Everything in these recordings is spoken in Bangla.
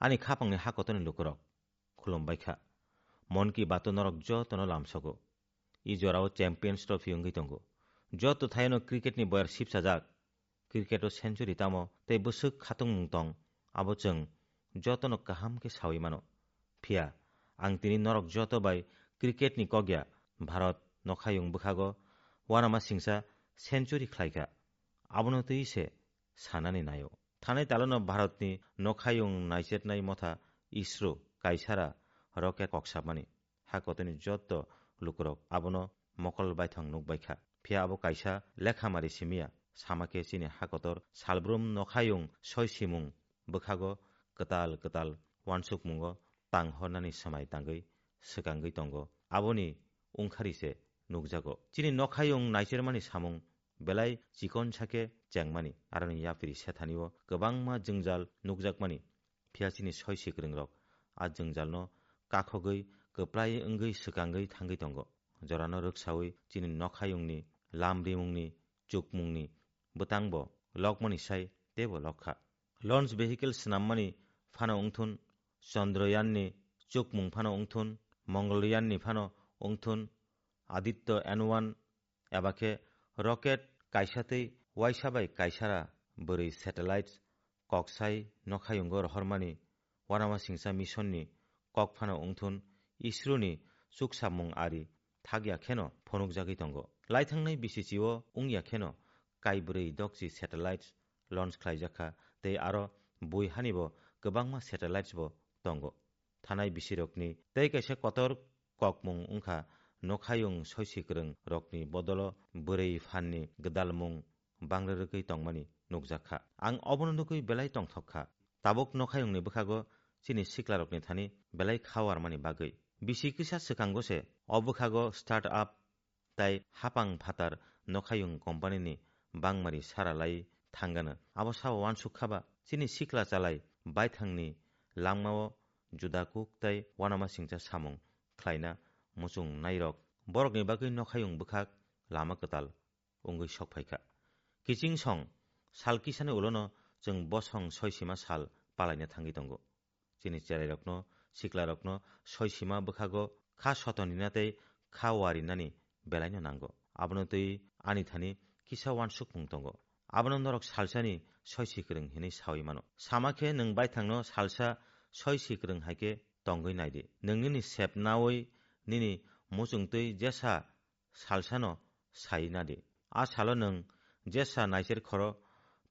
ani khapangni hakotoni lukurok khulumbaikha মন কি বাতো নরক যতন লামসগো ই জরাও চ্যাম্পিয়ন্স ট্রফি অঙ্গি তঙ্গো যত থাইনো ক্রিকেটনি বয়ার সিপসা যাক ক্রিকেটও সেঞ্চুরি তামো তৈ বসুক খাতং তং আবো जों যতন কাহামকে সাউই মানো ফিয়া আং তিনি নরক যত বাই ক্রিকেটনি কগিয়া ভারত নখায়ুং বখাগো ওয়ানামা সিংসা সেঞ্চুরি খ্লাইকা થાને તાલુના ભારતની નોખાયુંગ નાઇસેટનાઈ મથા ઇસરો કાઈસારા રકે হা কতনি যত લુકરક আবন মকল বাইথং নুক বাইখা। ফিয়া আবো কাইসা লেখা মারি সিমিয়া। সামাকে চিনি হাকতর সালব্রুম নখায়ুং সয় সিমুং। বখাগ কতাল কতাল ওয়ানসুক মুঙ্গ তাং হনানি সামাই তাঙ্গই সকাঙ্গই তঙ্গ। আবনি উংখারিসে নুকজাগ চিনি নখায়ুং নাইচের মানি সামুং। बेलाय चिकन साके চ্যাংমানি আরানি ইয়াপিরি সেথানিও গোবাংমা जोंजाल नुकजाकमानि फियासिनि सय सिग्रों रक आ जोंजालनो काखगै गोप्लाय ओंगै सोकांगै थांगै दंग जरानो रोक्सावै चिनि नखायुंनि लामब्रि मुंनि चुक मुंनि बोतांब लकमनि साय तेबो लखा लन्च भेहिकेल स्नाममानि फानो अंथुन चन्द्रयाननि चुक मुं फानो अंथुन मंगलयाननि फानो अंथुन आदित्य एन वान एबाखे रकेट काइसातै वाइसाबाय काइसारा बोरै सेटेलाइट कक्साइ नखायुंगो रहरमानि वानामा सिंसा मिशननि कक फानो अंथुन इस्रुनि सुकसामुं आरि थागिया खेन फनुक जागै दंग लाइथांनाय बिसिसिओ उंया खेन काइ बोरै दक्सि सेटेलाइट लन्च खालायजाखा तै आरो बयहानिबो गोबांमा सेटेलाइट्सबो दंग थानाय बिसिरकनि तै काइसा कतर ककमुं उंखा नखायुं सयसिग्रों रकनि बदल बोरै फाननि गोदालमुं बांग्रोगै तंमानि नुकजाखा आं अबनन्दुकै बेलाय तंथखा ताबक नखायुंनि बोखागो चिनि सिक्लारकनि थानि बेलाय खावारमानि बागै बिसि किसा सोखांगोसे अबोखागो स्टार्ट आप তাই হাপাং ফাতার নখায়ুং কোম্পানিনি বাংমারি সারালাই থাঙ্গানো আবো সাবো ওয়ানসুক খাবা চিনি সিকলা চালাই বাইথাংনি লাংমাও जुदाकुक তাই ওয়ানামা সিংচা সামুং খ্লাইনা muchung nairok borokni bagui nokhayung bukhak lama katal ongui sokphaikha kiching song sal kisane ulono jeng bosong soisima sal palaina thangi tongo chini charai rokno sikla rokno soisima bukhago kha sotoninate kha warinani belaino nango abnotui anithani kisa wansuk mungtongo আবনন্দরক সালসানি ছয় সিকরং হিনি সাউই মানো সামাখে নং বাই থাংনো সালসা ছয় সিকরং হাইকে তঙ্গই নাইদে নংনি সেপনাওই nini musung tui jesa salsano sainadi. A salo nung jesa naisir khoro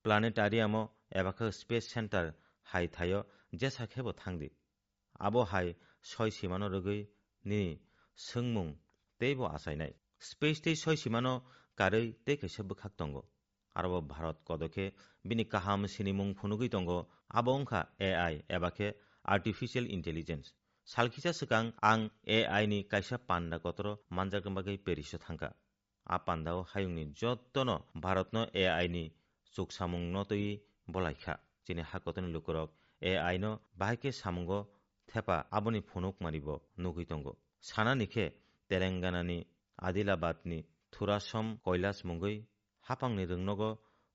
planetariumo ebaka space center hai thayo jesa khebo thangdi. Abo hai soy simano rogui nini sengmung teibo asainai. Space tei soy simano karui tei kaisa bukhak tongo. আরব ভারত কদকে বিনি কাহাম সিনিমুং ফুনুকি তঙ্গ আবংখা এআই এবাকে আর্টিফিশিয়াল ইন্টেলিজেন্স दंगो आरोबो भारत कदके बिनि काहाम सिनि मुं फुनुगै दंगो आबो अंखा एआई एबाखे आर्टिफिशियल इन्टेलिजेन्स सालखिसा सिगां आं एआई नि काइसा पान्डा कतर मानजागोमागै पेरिसो थांखा आ पान्डाव हायुंनि जत्तनो भारतनो एआई नि চুক সামুং নতই বলাইখা যিনি হাকতনি লুকুরক এ আইন বাহাইকে সামুঙ্গ থেপা আবনি ফনুক মারিব নুগৈ দঙ্গ সানা নিখে তেলেঙ্গানানি আদিলাবাদনি থুরাসম কৈলাস মুঙ্গৈ হাপাংনি रोंनग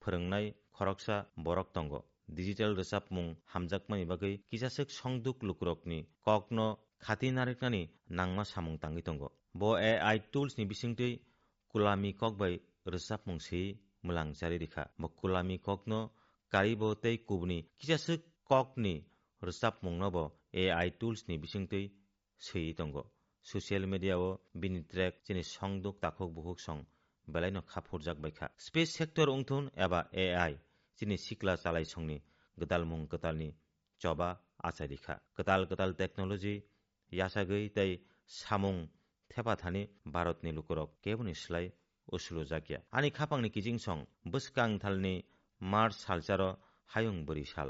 फोरोंनाय खरकसा बरक दंग डिजिटल रेसापमुङ हामजाकमा बागै किसासेक संदुक लुकरकनि कक्न खाति नारेकनानि नाङमा सामुङ टाङ्गै दङ ब ए आइ टुल्सनि बिसिङै कुलामि कक बाइ रेसापमुङसै मुलांजारि रेखा ब कुलामि कक्न कारि बतै कुबनि किसासेक ककनि रेसापमुङन ब ए आइ टुल्सनि बिसिङै सैयै दङ ससियेल मिडियाव बिनि ट्रेक जेने संदुक दाखक बुहुक सं বেলাই নখা ফুটজাক ব্যাখ্যা স্পেস সেক্টর অংথন এবা A I AI chini sikla chalai songni gdal mung gdalni choba achairikha gdal gdal technology yasagui tei samung thepa thani भारतनि लुकुरक केबुनि स्लाय usulu jakya ani khapangni kijing song buskang thalni mar salcharo hayung buri sal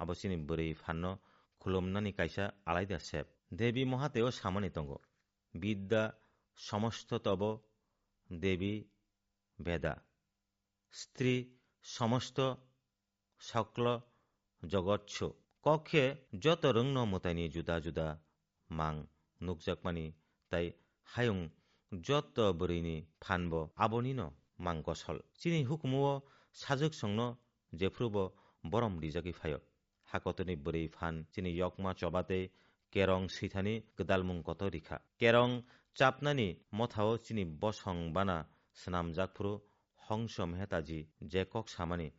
abosini buri phanno খুলমনানি কাইসা আলাইদা shape দেবী মহাতেও সামানি তঙ্গ বিদ্যা সমস্ত তব দেবী বেদা স্ত্রী সমস্ত সকল জগৎছ કક્ષે જત રંગનો મોતાની જુદા જુદા માંગ નુકજકમાની તાઈ હાયુંગ જત બરીની ફાનબો આબોનીનો માંગ કસલ ચીની હુકમુઓ સાજુક સંગનો জেফ্রুব বরম রিজাকি ফায়। হাকতনি বরি ফান চিনি ইয়কমা চবাতে কেরং সিথানি গদালমুং কত রিখা। কেরং চাপনানি মথাও চিনি বসং বানা স্নামজাকফুরু mehtaji je kok samani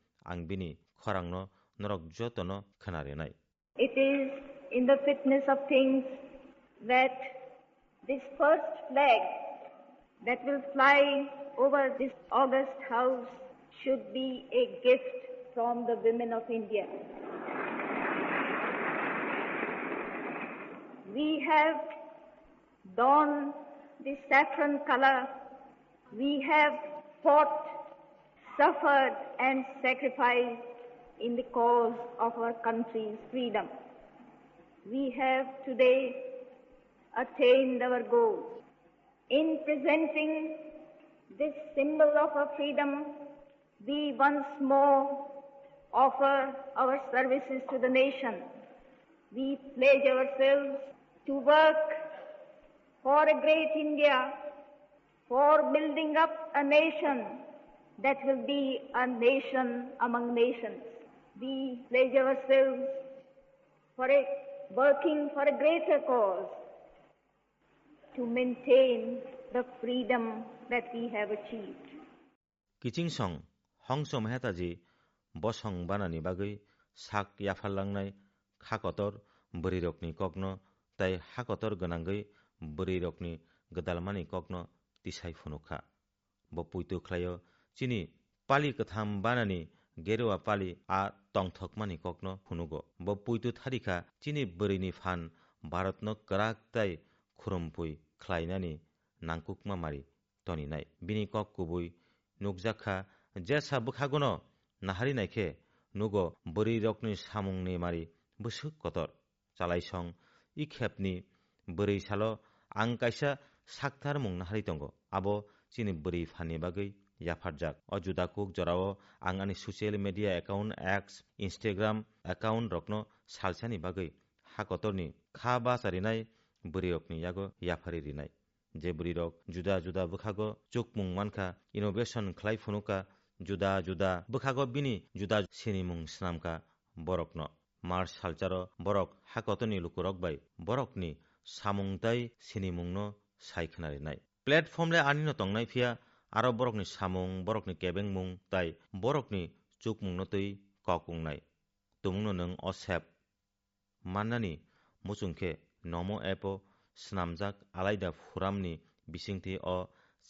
It is in the fitness of things that this first flag that will fly over this august house should be a gift from the women of India. We have donned the saffron color. We have fought, suffered and sacrificed in the cause of our country's freedom. We have today attained our goals. In presenting this symbol of our freedom, we once more offer our services to the nation. We pledge ourselves to work for a great India, for building up a nation that will be a nation among nations. We pledge ourselves for a working for a greater cause to maintain the freedom that we have achieved. kiching song hongso mehtaji bosong banani bagui sak yafalangnai khakotor bwrwirokni kokno tai hakotor gwnangui bwrwirokni gdalmani kokno tisai phunukha bo puitu khlaio chini pali katham banani geruwa pali a tongthokmani kokno phunugo bo puitu tharikha chini bwrwini phan bharatno kwrak tai khurumpui khlainani nangkukma mari toninai bini kok kubui nukjakha jesa bwkhagono nahari naikhe nugo bwrwirokni samungni mari bwsuk kotor chalaisong i khepni bwrwi salo ang kaisa sakthar mung nahari tongo abo chini bwrwi phani bagui ইয়াফারজাক অযুদাকুক জরাব আঙ্গানি social media account X Instagram account রকন সালসানি বাগৈ হাকতরনি খা বা সারিনাই বুড়িরকনি ইয়াগ ইয়াফারি জে যে বুড়িরক জুদা জুদা বখাগ চুক মুংমানখা ইনোভেশন খ্লাই ফুনুকা জুদা জুদা বখাগ বিনি জুদা সিনিমুং সিনামকা বরকন মার্চ সালচার বরক হাকতনি লুকুরক বাই বরকনি সামুংতাই সিনিমুংন সাইখনারি নাই। প্ল্যাটফর্মলে আনিন তংনাই ফিয়া aro borokni samung borokni kebengmung tai borokni chukmungno tui kokungnai tumungno nung o sep mannani muchungkhe app o swnamjak alaida furamni bisingti o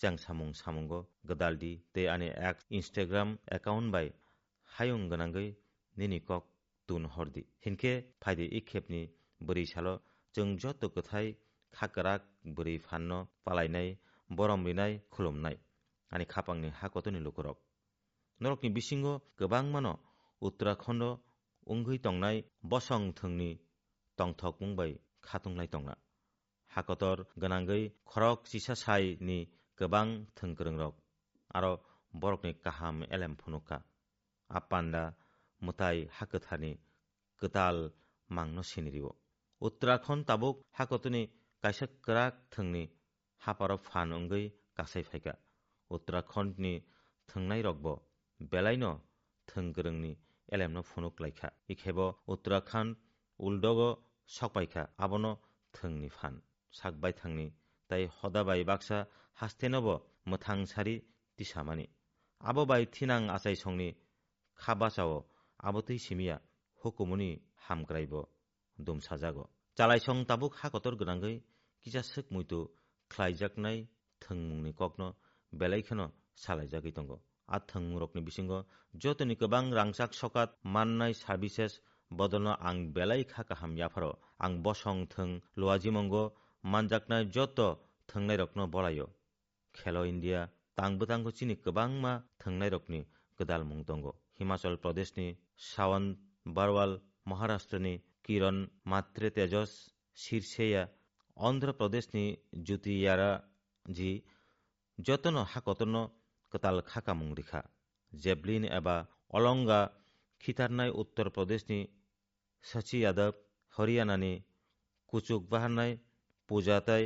chang samung samungo gdaldi tei ani x instagram account bai hayung gwnangui nini kok tun hordi hinkhe phaidi i khepni bwrwi salo chung joto kwthai khakrak bwrwi phanno palainai borom rinai आनी खापांगनि हाकतनि लुकरक नरकनि बिसिङ गोबां मानो उत्तराखण्ड उंघै तंनाय बसं थंनि तंथक मुंबाय खातुंनाय तंना हाकतर गनांगै खरक सिसा सायनि गोबां थंकरोंरक आरो बरकनि काहाम एलेम फुनुका आपान्दा मुताय हाकथानि गोताल मांनो सिनिरिबो उत्तराखण्ड ताबुक हाकतनि কাইছে ক্ৰাক থংনি হাপাৰ ফান অংগী কাছাই ফাইকা phaika uttarakhand ni thungnai rokbo belai no thwngkwrwngni elemno phunuk laikha ikhebo uttarakhand uldogo sokpaikha abono thwngni phan sakbai thangni tai hodabai baksa hastenobo mwthang sari tisamani abo bai thinang achai songni kha bachao abotui simiya hukumuni hamkraibo dumsajago chalaisong tabuk hakotor gwnangui kisasuk muitu khlaijaknai thwngmungni kokno belai kheno salaijagui tongo a thwngmungrokni bisingo jotoni kwbang rangchak sokat mannai services bodolno ang belai kha kaham yafaro ang bosong thwng luajimongo manjaknai joto thwngnairokno bolayo khelo india tangbo tangbo chini kwbangma thwngnairokni gdalmung tongo himachal pradeshni sawant barwal maharashtrani kiran matre tejos shirseya andhra pradeshni jyotiyara ji jotono hakotno kwtal khakamung rikha javelin eba olonga khitarnai uttar pradeshni sachi yadav hariyanani kuchuk baharnai pujatai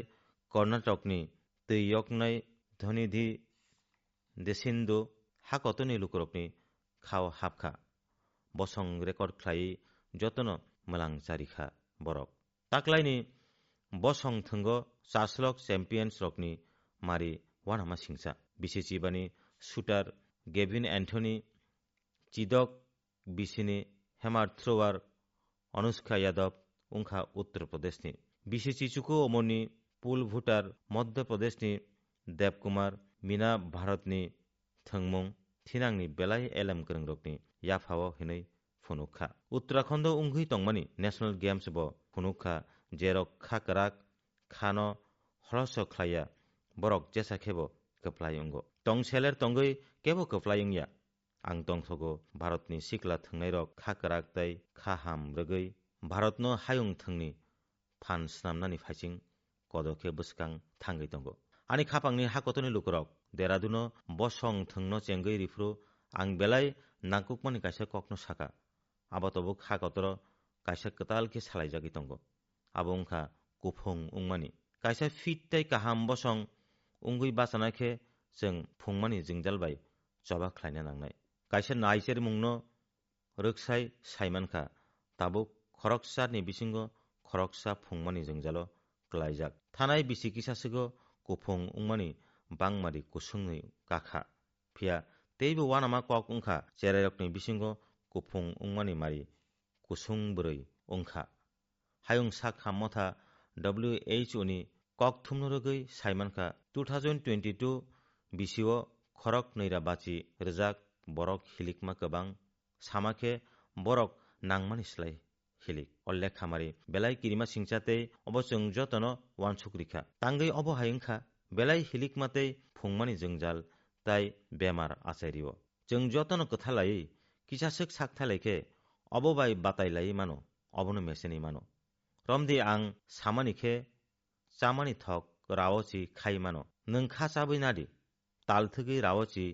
কর্ণাটকনি tui yoknai ধনিধি দেসিন্দু hakotoni lukurokni khao hapkha bosong record khlai যতন মলাং চারিখা বরক তাকলাইনি বসং থঙ্গ চাসলক চ্যাম্পিয়ন্স রকনি মারি ওয়ানামা সিংসা বিসিচি বানি shooter Gavin Anthony চিদক বিসিনি হেমার thrower Anushka Yadav उंखा उत्तर प्रदेशनि बिसिचि चुकु अमरनि पुल भुटार मध्य प्रदेशनि देबकुमार मीना भारतनि थोंमुं थिनांनि बेलाय एलएम गोरोंरकनि याफाव हिनै फुनुखा उत्तराखण्ड उंघै तंमानि नेशनल गेम्स ब फुनुखा जेरक खाकराक खानो हलस ख्लाया बरक जेसा खेबो कप्लायंगो तं सेलेर तंगै केबो कप्लायंया आं दंसगो भारतनि सिक्ला थंनाय रक खाकराक तै खाहाम रगै भारतनो हायुं थंनि फान स्नामनानि फाइसिं कदके बसकां थांगै दंगो आनि खापांनि हाकतनि लुकरक देरादुनो बसं थंनो चेंगै रिफ्रु आं बेलाय नांकुकमानि काइसा ककनो साका आबातबो खाकतर काइसा कतालके सालायजागै दंगो आबो उंखा गुफुं उंमानि काइसा फिट तै काहाम बसं उंगै बासानाखे जों फुंमानि जोंजालबाय जबा ख्लायना नांनाय kaisa naisir mungno rüksai saimanka tabuk khoroksa ni bisingo khoroksa phungmani jongjalo klaijak thanai bisi kisasigo kuphung ungmani bangmari kusungni kakha phia teibo wanama kok ungkha cherayokni bisingo kuphung ungmani mari kusung bwrui ungkha hayung sakha motha WHO cock থুম নরগৈ সাইমানখা টু থাউজেন্ড টুয়েন্টি টু বিশিও খরক নৈরা বাচি রেজাক বরক হিলিকমা কবাং সামাখে বরক নাংমান ইসলাই হিলিক। অল্লে খামারি বেলাই কিরিমা সিংচাতে অবচং যতন ওয়ানসুক রিখা তাঙ্গৈ অবহায়ংখা বেলাই হিলিকমাতে ফুংমানি জঞ্জাল তাই বেমার আচারিও যং যতন কথা লাই কিসাসক সাকথালাইকে অববাই বাতাইলাই মানো অবন মেসেনি মানো। রমদি আং সামানিখে চামানি থক রাওয়াচি খাইমানো নংখা थक रावची তাল नोंखा चाबैनादि থক রাওচি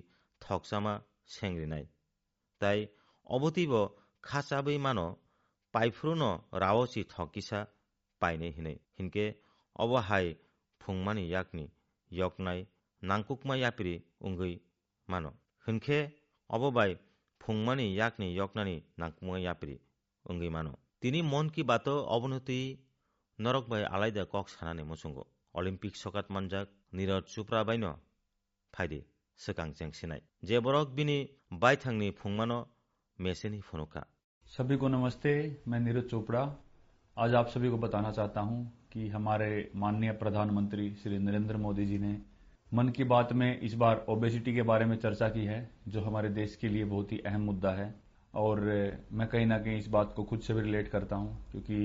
থকসামা সেংরিনাই তাই অবতীব খাচাবই মানো পাইফ্রুন রাওচি থকিসা পাইনে হিনে। হিনকে অবহাই ফুংমানি ইয়াকনি ইয়কনাই নাংকুকমা ইয়াপিরি উঙ্গই মানো। হিনকে অববাই ফুংমানি ইয়াকনি ইয়কনানি নাংকুমা ইয়াপিরি উঙ্গই মানো। তিনি মন কি বাত অবনতি নরক by আলাইদা cock সানানি মুসুঙ্গো Olympic সকাত মানজাক Neeraj চোপ্রা Byne ফাইদে सकang chengsinai je borok bini baithangni phungmano मेसेनी फुनुका सभी को नमस्ते मैं नीरज चोपड़ा आज आप सभी को बताना चाहता हूं कि हमारे माननीय प्रधानमंत्री श्री नरेंद्र मोदी जी ने मन की बात में इस बार ओबेसिटी के बारे में चर्चा की है जो हमारे देश के लिए बहुत ही अहम मुद्दा है और मैं कहीं ना कहीं इस बात को खुद से भी रिलेट करता हूं क्योंकि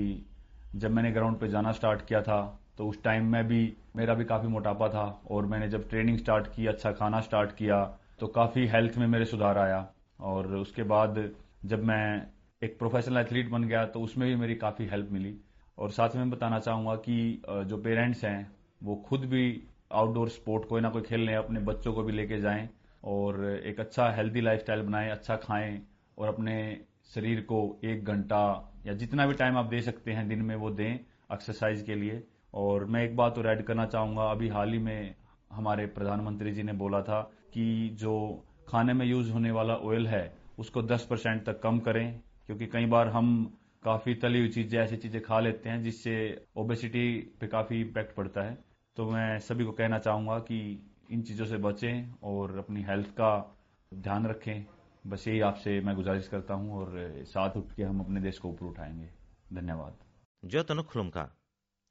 जब मैंने ग्राउंड पे जाना स्टार्ट किया था तो उस टाइम में भी मेरा भी काफ़ी मोटापा था और मैंने जब ट्रेनिंग स्टार्ट की अच्छा खाना स्टार्ट किया तो काफ़ी हेल्थ में मेरे सुधार आया। और उसके बाद जब मैं एक प्रोफेशनल एथलीट बन गया तो उसमें भी मेरी काफ़ी हेल्प मिली। और साथ में बताना चाहूँगा कि जो पेरेंट्स हैं, वो खुद भी आउटडोर स्पोर्ट कोई ना कोई खेल लें, अपने बच्चों को भी लेके जाएँ और एक अच्छा हेल्दी लाइफस्टाइल बनाएँ अच्छा खाएँ और अपने शरीर को एक घंटा या जितना भी टाइम आप दे सकते हैं, दिन में वो दें एक्सरसाइज के लिए। और मैं एक बात और ऐड करना चाहूँगा, अभी हाल ही में हमारे प्रधानमंत्री जी ने बोला था कि जो खाने में यूज़ होने वाला ऑयल है, उसको 10 परसेंट तक कम करें, क्योंकि कई बार हम काफ़ी तली हुई चीज़ें, ऐसी चीज़ें खा लेते हैं जिससे ओबेसिटी पे काफ़ी इम्पैक्ट पड़ता है। तो मैं सभी को कहना चाहूँगा कि इन चीज़ों से बचें और अपनी हेल्थ का ध्यान रखें। बस यही आपसे मैं गुजारिश करता हूं और साथ उठ के हम अपने देश को ऊपर उठाएंगे धन्यवाद जो तनु खुलुमका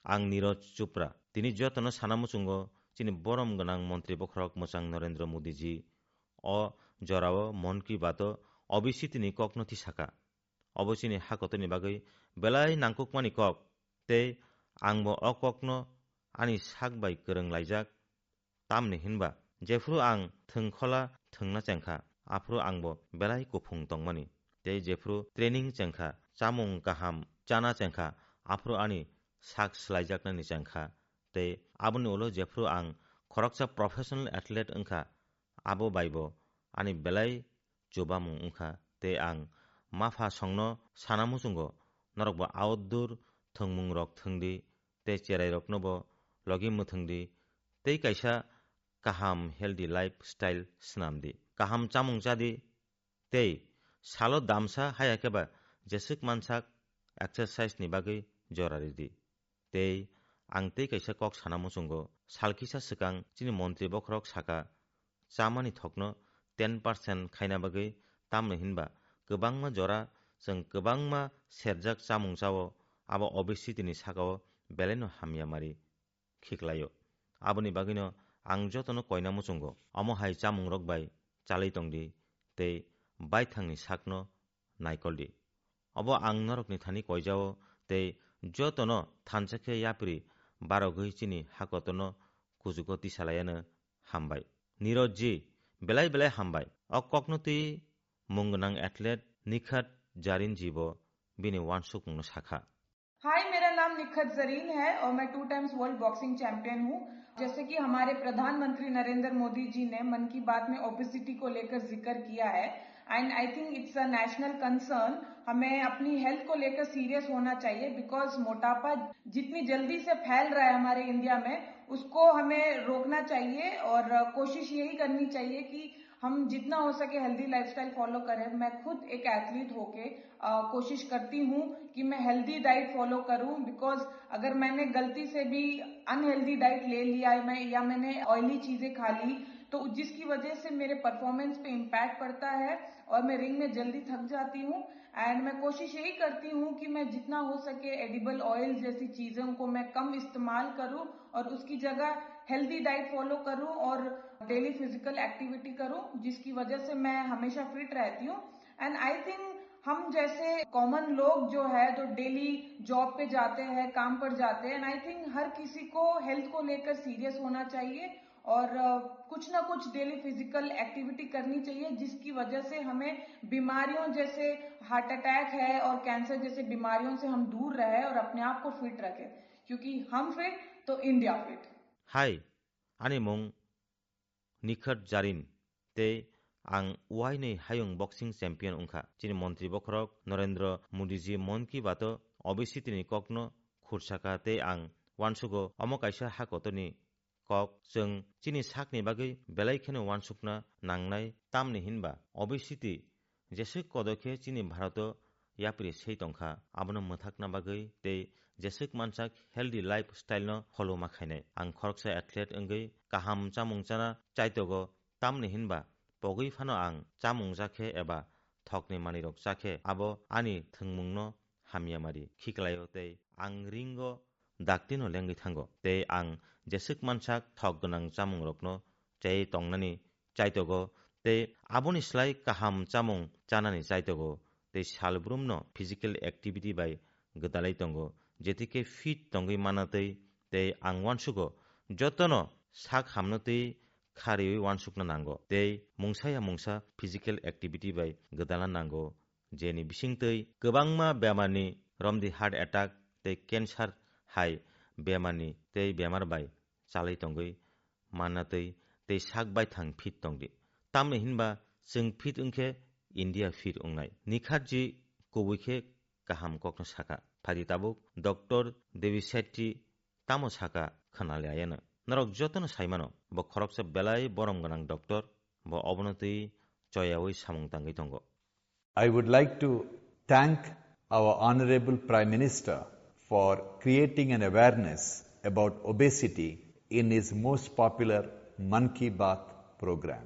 आं नीरज चोप्रा তিনি যতন সানামুচুঙ্গ চিনি বরম গনাং মন্ত্রী বখরক মোচাং নরেন্দ্র মোদীজি অ জরাও মন কি বাত অবিসি তিনি ককনথি সাকা অবচিনি হাকতনি বাগৈ বেলাই নাংকুকমানি কক তে आंबो अकक्न आनि साकबाय गोरों लाइजाक तामनि हिनबा जेफ्रु आं थोंखला थोंना चेंखा afro angbo belai kufung tongmani tei jefru training chengkha chamung kaham chana chengkha afro ani sak slaijaknani chengkha tei abuni ulo jefru ang khoroksa professional athlete ongkha abo baibo ani belai jobamung ongkha tei ang mapha songno sanamuchungo norokbo outdoor thongmung rok thongdi tei cherai rok nobo logi muthungdi tei kaisa kaham healthy lifestyle snamdi kaham chamung chadi tei salo damsa hayakeba jesik mansak exercise ni bagui jorari di tei ang tei kaisa kok sana muchungo salkisa sikang chini montri bokrok saka chamani thokno 10% khaina bagui tamno hinba kwbangma jora जों गोबांमा सेरजाक चामुं जावो आबो obesity ni sakao beleno hamyamari khiklayo aboni bagino ang jotono koina muchungo amo hai chamung rok bai chalai tongdi tei baithangni sakno naikoldi abo ang norokni thani koijao tei jotono thanchakhe yapri baro gui chini hakotono kujugo tisalayano hambai nirojji belai belai hambai o kokno tui mungnang athlete nikhat जारिन जीवो बिनी वानसुक शाखा हाय मेरा नाम निखत जरीन है और मैं two times world boxing champion हूँ जैसे कि हमारे प्रधानमंत्री नरेंद्र मोदी जी ने मन की बात में ओबिसिटी को लेकर ज़िक्र किया है and I think it's a national concern हमें अपनी हेल्थ को लेकर सीरियस होना चाहिए बिकॉज़ मोटापा जितनी जल्दी से फैल रहा है हमारे इंडिया में, उसको हमें रोकना चाहिए और कोशिश यही करनी चाहिए कि हम जितना हो सके हेल्दी लाइफस्टाइल फॉलो करें। मैं खुद एक एथलीट होके कोशिश करती हूँ कि मैं हेल्दी डाइट फॉलो करूँ बिकॉज़ अगर मैंने गलती से भी अनहेल्दी डाइट ले लिया मैं, या मैंने ऑयली चीज़ें खा ली तो जिसकी वजह से मेरे परफॉर्मेंस पे इम्पैक्ट पड़ता है और मैं रिंग में जल्दी थक जाती हूँ। एंड मैं कोशिश यही करती हूँ कि मैं जितना हो सके एडिबल ऑयल जैसी चीज़ों को मैं कम इस्तेमाल करूँ और उसकी जगह हेल्दी डाइट फॉलो करूँ और डेली फ़िज़िकल एक्टिविटी करूँ, जिसकी वजह से मैं हमेशा फिट रहती हूँ। एंड आई थिंक हम जैसे कॉमन लोग जो है, जो डेली जॉब पे जाते हैं, काम पर जाते हैं एंड आई थिंक हर किसी को हेल्थ को लेकर सीरियस होना चाहिए और कुछ ना कुछ डेली फ़िज़िकल एक्टिविटी करनी चाहिए, जिसकी वजह से हमें बीमारियों जैसे हार्ट अटैक है और कैंसर जैसे बीमारियों से हम दूर रहे और अपने आप को फिट रखें। क्योंकि हम फिट तो इंडिया फिट हाय आनी मुं নিখত জারিন তে আং ওয়াই ওয়াইনি হায়ং বক্সিং চ্যাম্পিয়ন উংখা চিনি মন্ত্রী বখরক নরেন্দ্র মোদীজি মন কি বাত অবশ্যই তিনি কগ্ন খুরসাকা তে আং ওয়ানসুগো অমকাইসা হাকতনি কক जों চিনি সাকনি বাগৈ বেলাইখেনো ওয়ানসুকনা নাংনাই তামনি হিনবা অবশ্যই যেসে কদকে চিনি Bharat yapri sei tongkha abono mithakna bagui tei jesek mansak healthy life style no holoma khainai ang khoroksa athlete ongui kaham chamung chana chaitogo tamni hinba pogui phano ang chamung jakhe eba thokni manirok jakhe abo ani thungmungno hamyamari khiklayo tei ang ringo daktino lengui thango tei ang jesik mansak thok gonang chamung rokno chai tongnani chaitogo tei aboni slai kaham chamung chanani chaitogo tei salbrumno physical activity bai gdalai tongo jetike fit tongui manatei tei ang wansugo jotono sak hamnotei खारियै वानसुकनो नांगौ तै मुंसाया मुंसा फिजिकेल एक्टिभिटी बाय गोदाला नांगौ जेनि बिसिंतै गोबांमा बेमारनि रमदि हार्ट एटाक तै केन्सार हाय बेमारनि तै बेमार बाय चालै तंगै माननातै तै साक बाय थां फिट तंदि तामनो हिनबा जों फिट उनखे इन्डिया फिट उंनाय निखातजि कबैखे गाहाम कक्न साका फारि ताबुक डक्टर देबि सेट्टी तामो साका खोनालायानो narok jotono saimano bo khoroksa belai borom ganang doctor bo obonotui choyawi samung tangui tongo I would like to thank our honorable prime minister for creating an awareness about obesity in his most popular Man Ki Baat program.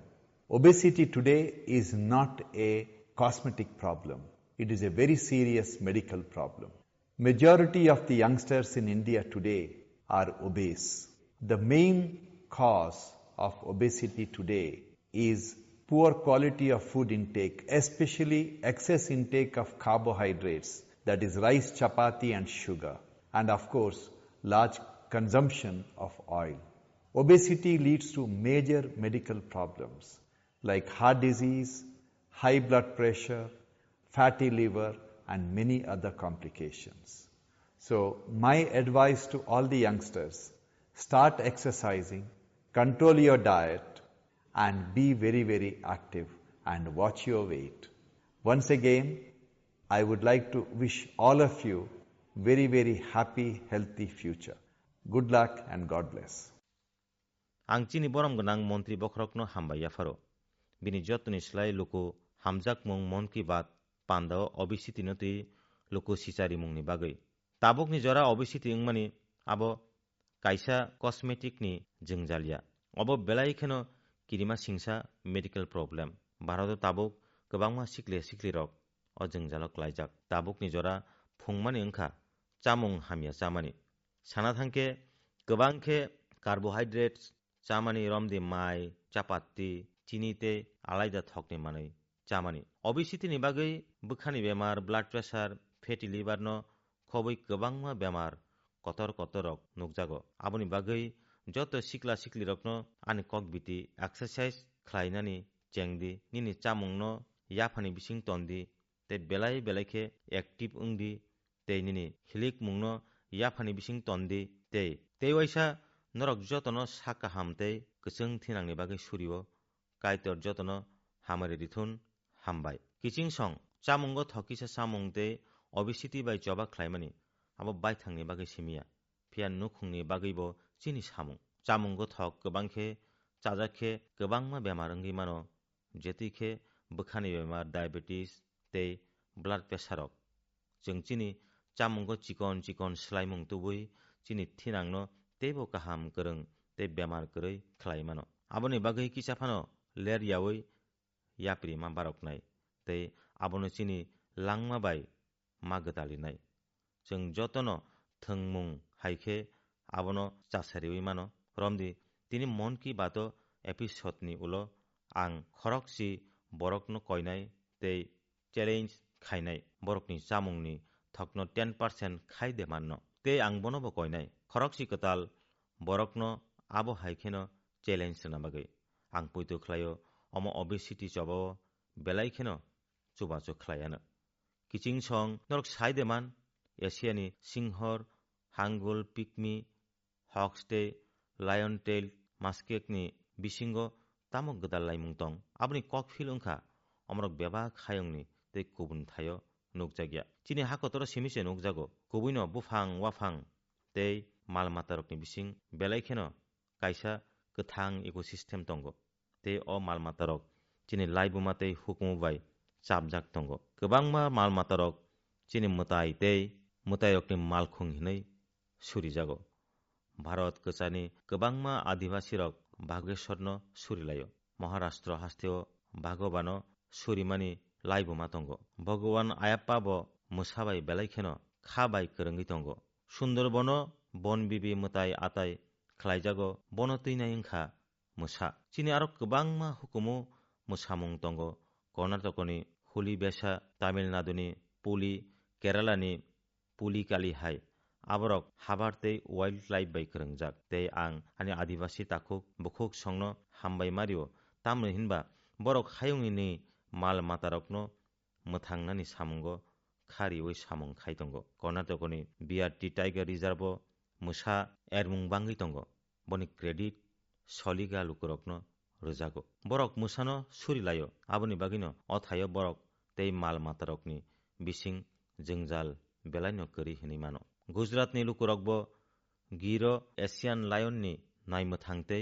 Obesity today is not a cosmetic problem. It is a very serious medical problem. Majority of the youngsters in India today are obese. The main cause of obesity today is poor quality of food intake, especially excess intake of carbohydrates, that is rice, chapati and sugar, and of course, large consumption of oil. Obesity leads to major medical problems like heart disease, high blood pressure, fatty liver, and many other complications. So, my advice to all the youngsters start exercising, control your diet, and be very, very active and watch your weight. Once again, I would like to wish all of you very, very happy, healthy future. Good luck and God bless. chini borom gonang montri bokrokno hamba yafaro Bini nislai loko hamjak mong mon ki bat pandao obisi tinoti loko sichari mong ni bagay. Tabok ni jora obisi tingmani abo kaisa cosmetic ni jengjalia. Abo belai kheno kirima singsa medical problem. Bharato tabok kabangma sikle sikli rok o jengjalok laijak. Tabok ni jora phungmani ngkha chamung hamia chamani. Sana thangke kabangke carbohydrates চামানি রমদি মাই চাপাতি চিনিতে আলাইদা থকনি মানে ચામાની ઓબેસિટીની બાગઈ બખાની બેમાર બ્લાડ પ્રેશર ફેટી લીવરનો ખોબઈ ગબાંગમાં બેમાર કતર કતર રક નુકજાગો આબની બાગઈ જત શિકલા શિકલી રકનો આની કોક બીતી એક્સરસાઇઝ ખલાઈનાની ચેંગદી નીની ચામુંગનો યાફાની બિસિંગ તંદી તે બેલાઈ બેલાઈખે એક્ટિવ ઉંગદી તે નીની હિલિક મુંગનો યાફાની બિસિંગ તંદી તે તે વૈસા નરક જતનો સાકા હામતે કસંગ થીનાંગની બાગઈ સુરીઓ 该得 저더너 함을 리툰 함바이 기칭성 짜문거 터키샤 사몽데 어비시티 바이 저바 클라이마니 아버 바이 탕니 바게 시미야 피안 누쿵니 바게이보 চিনি সামু। চামুঙ্গ থক গোবাং খে চাজা খে গোবাং মা বেমার অঙ্গি মানো যেতি খে বখানি বেমার ডায়াবেটিস তে ব্লাড প্রেসারক জং চিনি চামুঙ্গ চিকন চিকন সেলাইমুং তুবুই, চিনি থিনাংনো তেবো কাহাম করং তে বেমার করৈ খ্লাই মানো। আবনি বাগৈ কিচাফানো ler yawi yapri ma baroknai tei abono chini langma bai magdalinai chung jotono thengmung haikhe abono chasariwi mano romdi তিনি মন কি বাত এপিসতনি উলো আং খরক সি বরকন কইনাই তেই চ্যালেঞ্জ খাইনাই বরকনি চামুংনি থকন টেন পার্সেন্ট খাই দে মান্য তে আং বনব কইনাই খরক সি কতাল বরকন আবহাইখেন চ্যালেঞ্জ নাবাগৈ বাগৈ आं पुइतो ख्लायो अम अबेसिटी चब बेलायखेनो चुबाचो ख्लायानो किचिं सं नरक साइदेमान एसियानि सिंहर hangul pigmy हक्सटे lion tail मास्केकनि बिसिंग तामो Gadal लाइमुं दं आबनि ककफिल ओंखा अमरक बेबा खायंनि ते कुबुन थायो नुकजागिया चिनि हाकतर सिमिसे नुकजागो कुबुइनो बुफां वाफां ते माल मातारकनि बिसिं बेलायखेनो काइसा गोथां इकोसिस्टेम তে অ মাল মাতারক চিনি লাই বুমাতে 때어 말만 따럭 지니 라이브마 때 후쿠무바이 짭작던 거 그방마 말만 따럭 নি মাল খুং 무타역니 সুরি জাগ। ভারত কচানি কবাং মা আদিবাসী কবাংমা আদিবাসীরক সুরি লাই মহারাষ্ট্র হাস্তেও বাগবান সুরিমানি তঙ্গ। ভগবান আয়াপ্পা আয়াপ্পাব মশাবাই বেলাইখেন করঙ্গি তঙ্গ। সুন্দরবন বন বিবি মতাই আতাই খ্লাইজাগ বনতৈনা ইংখা। मुसा चिनि आरो गोबांमा हुकुमु मुसामुं दंग कर्नाटकनि हुलि बेसा तामिलनाडुनि पुलि केरालानि पुलि कालि हाय आबरक हाबारते वाइल्ड लाइफ बाय फोरोंजाक ते आं आनि आदिबासि ताकुक बुकुक संनो हामबाय मारियो तामनो सलिगा 설리갈로 그럭너 르자고 버럭 무사노 수리라요 아버니 바기노 अथायो बरक तेई माल मातारकनि बिसिङ जिङजाल बेलाय नकरि हिनिमानो मानो। गुजरातनि लुकुरकब गिर एसियान लायननि नाय मोथांते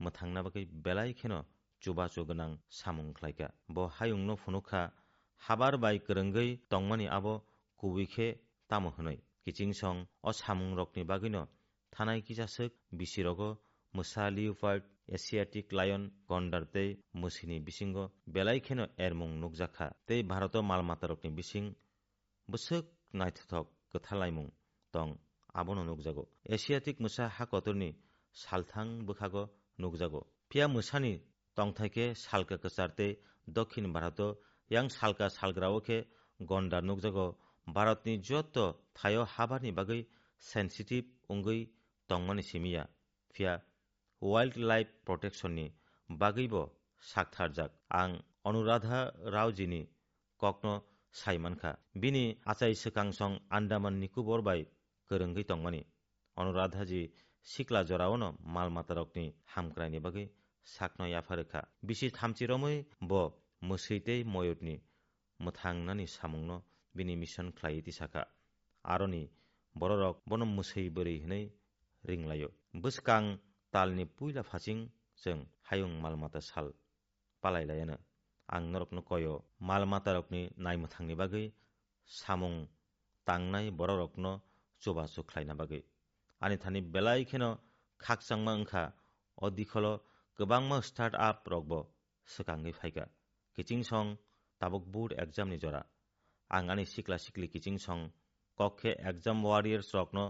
मोथांनाबाखै बेलाय खेन चुबाचु गोनां सामुंख्लायका ब हायुंनो फुनुखा हाबार बाय गोरोंगै तंमानि आब कुबिखे तामो होनै। किचिं सं रकनि बागिनो थानाय किजासोक बिसिरग মুসা লিউপার্ড এশিয়াটিক লায়ন গন্ডার তেই মুসিনি বিসিংগ বেলাইখেনো এর মুং নুকজাখা তে ভারত মালমাতারকনি বিসিং বুসুক নাইথক কথালাইমুং তং আবনো নুকজাগো। এশিয়াটিক মুসা হাকতরনি সালথাং বুখাগো নুকজাগ। পিয়া মুসানি তং থাইকে সালকা কচারতে দক্ষিণ ভারত ইয়াং সালকা সালগ্রাওকে গন্ডার নুকজাগো। ভারতনি যত থায় হাবারনি বাকে সেনসিটিভ উঙ্গৈ তংমানি সিমিয়া ফিয়া वाइल्ड लाइफ प्रटेक्शननि बागैबो सागथारजाक आं अनुराधा रावजिनि कक्न साइमानखा बिनि आचाइ सोखांसं आन्दामान निकुबर बाय गोरोंगै तंमानि अनुराधाजी सिक्ला जरावनो माल मातारकनि हामक्रायनि बागै साकनो याफारोखा बिसि थामचिरमै ब मुसैते मयतनि मोथांनानि सामुंनो बिनि मिशन ख्लायति साखा आरनि बररक बन मुसै बोरै हनै रिंलायो बोसकां तालनि पुइला फासिं जों हायुं मालमाता साल पालायलायानो आं नरकनो कयो माल मातारकनि नायमोथांनि बागै सामुं तांनाय बररकनो चुबासु ख्लायना बागै आनि थानि बेलायखेनो खाकसांमा ओंखा अदिखल गोबांमा स्टार्ट आप रकबो सकाङै फायगा किचिं सं ताबक बुट एग्जामनि जरा आं आनि सिक्ला सिक्ली किचिं सं कखे एग्जाम वारियर्स रकनो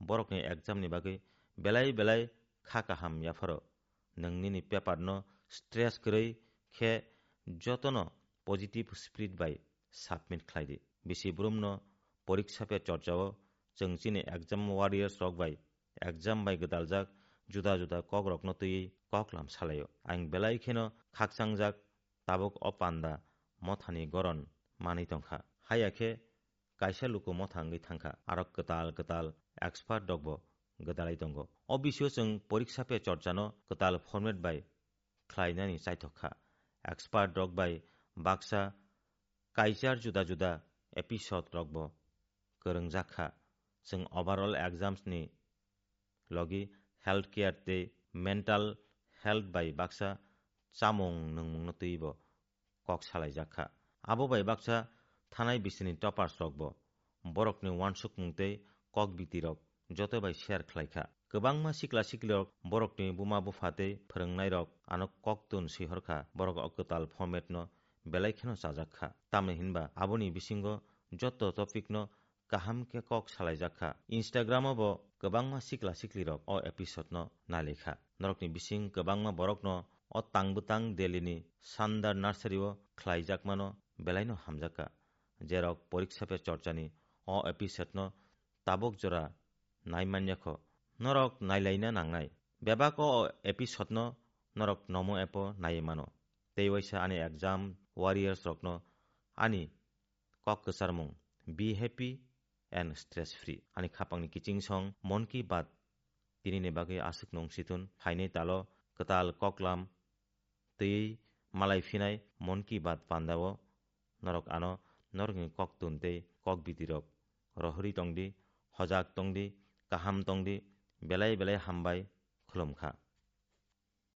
बरकनि एग्जामनि बागै बेलाय बेलाय खाकाहाम याफर नोंनिनि पेपारनो स्ट्रेस गोरै खे जतन पजिटिभ स्पिरिट बाय साबमिट खालायदि बिसि ब्रुमनो परिक्षा पे चर्चाओ जोंसिनि एग्जाम वारियर्स रक बाय एग्जाम बाय गोदालजाक जुदा जुदा कक रकनो तुयै कक लाम सालायो आं बेलाय खेनो खाकसांजाक ताबक अपान्दा मथानि गरन मानै तंखा हायाखे कायसा लुको मथाङै थांखा आरक गोताल गोताल एक्सपार्ट दगबो गदालाय दंग अबिसियो जों परीक्षा पे चर्चानो गताल फर्मेट बाय ख्लायनानि साइथखा एक्सपार्ट रक बाय बाक्सा काइजार जुदा जुदा एपिसड रकबो गोरों जाखा जों ओभारअल एग्जाम्सनि लगी हेल्थ केयार दे मेन्टाल हेल्थ बाय बाक्सा चामुं नोंमुंनो तैबो कक सालाय जाखा आबो बाय बाक्सा थानाय बिसिनि टपार्स रकबो बरकनि वानसुक मुंते कक बितिरक যত जते बाय शेयर खलायखा गोबां मासि क्लासिक लक बरकनि बुमा बुफाते फोरोंनाय रक आनक ककतुन सिहरखा बरक अकताल फॉर्मेट न बेलायखेन साजाखा तामे हिनबा आबुनि बिसिंग जत टॉपिक न काहाम के कक सालाय जाखा इंस्टाग्राम अब गोबां मासि क्लासिक लक ओ एपिसोड न नालेखा नरकनि बिसिंग गोबां मा बरक न ओ तांगबुतांग देलिनि सानदार नर्सरी ओ खलायजाक मानो बेलायन हामजाखा जेरक परीक्षा पे चर्चानि ओ एपिसोड न ताबक जरा नायमान्याखो नरक नायलायना नांनाय बेबाक एपिसडनो नरक नमो एप नायमानो तेवैसा आनि एग्जाम वारियर्स रकनो आनि कक कसारमुं be happy and stress free आनि खापांनि किचिं सं मन की बात तिनिनि बागै आसुक नंसितुन फाइनै तालो कताल ककलाम तैयै मालाय फिनाय मन की बात पान्दावो नरक आनो नरकनि कक तुनते कक बितिरक रहरि तंदी हजाक तंदी काहाम तंदी बेलाय बेलाय हामबाय खुलुमखा